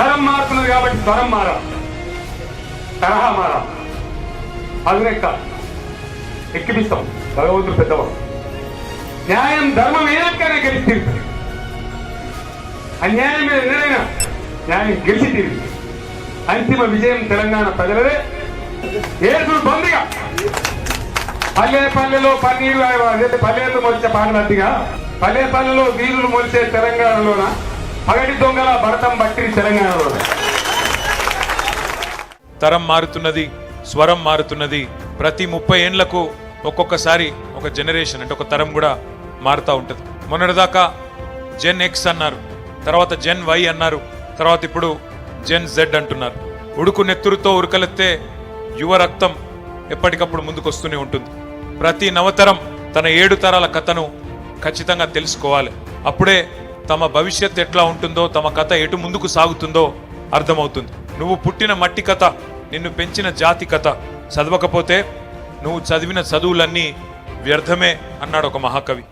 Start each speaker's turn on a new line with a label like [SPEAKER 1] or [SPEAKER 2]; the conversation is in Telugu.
[SPEAKER 1] తరం మారుతున్నది కాబట్టి స్వరం మారా. తరహా మారా. కాదు. ఎక్కిపిస్తాం. భగవంతుడు పెద్దవాడు. న్యాయం ధర్మం ఏదక్కనే గెలిచి తీరుతుంది. అన్యాయం మీద ఎన్నడైనా న్యాయం గెలిచి తీరుతుంది. అంతిమ విజయం తెలంగాణ ప్రజలదే. ఏసుడు పొందిగా పల్లె పల్లెలో పన్నీరు పల్లెలు మొలిచే పాటలద్దిగా పల్లె పల్లెలో వీరులు మొలిచే తెలంగాణలోన? పగటి దొంగల భరతం బట్టి తెలంగాణలో.
[SPEAKER 2] తరం మారుతున్నది స్వరం మారుతున్నది. ప్రతి ముప్పై ఏండ్లకు ఒక్కొక్కసారి ఒక జనరేషన్ అంటే ఒక తరం కూడా మారుతూ ఉంటుంది. మొన్నటిదాకా జెన్ ఎక్స్ అన్నారు తర్వాత జెన్ వై అన్నారు తర్వాత ఇప్పుడు జెన్ జెడ్ అంటున్నారు. ఉడుకు నెత్తురుతో ఉరకలెత్తే యువ రక్తం ఎప్పటికప్పుడు ముందుకొస్తూనే ఉంటుంది. ప్రతి నవతరం తన ఏడు తరాల కథను ఖచ్చితంగా తెలుసుకోవాలి. అప్పుడే తమ భవిష్యత్ ఎట్లా ఉంటుందో తమ కథ ఎటు ముందుకు సాగుతుందో అర్థమవుతుంది. నువ్వు పుట్టిన మట్టి కథ నిన్ను పెంచిన జాతి కథ. చదవకపోతే నువ్వు చదివిన చదువులన్నీ వ్యర్థమే అన్నాడు ఒక మహాకవి.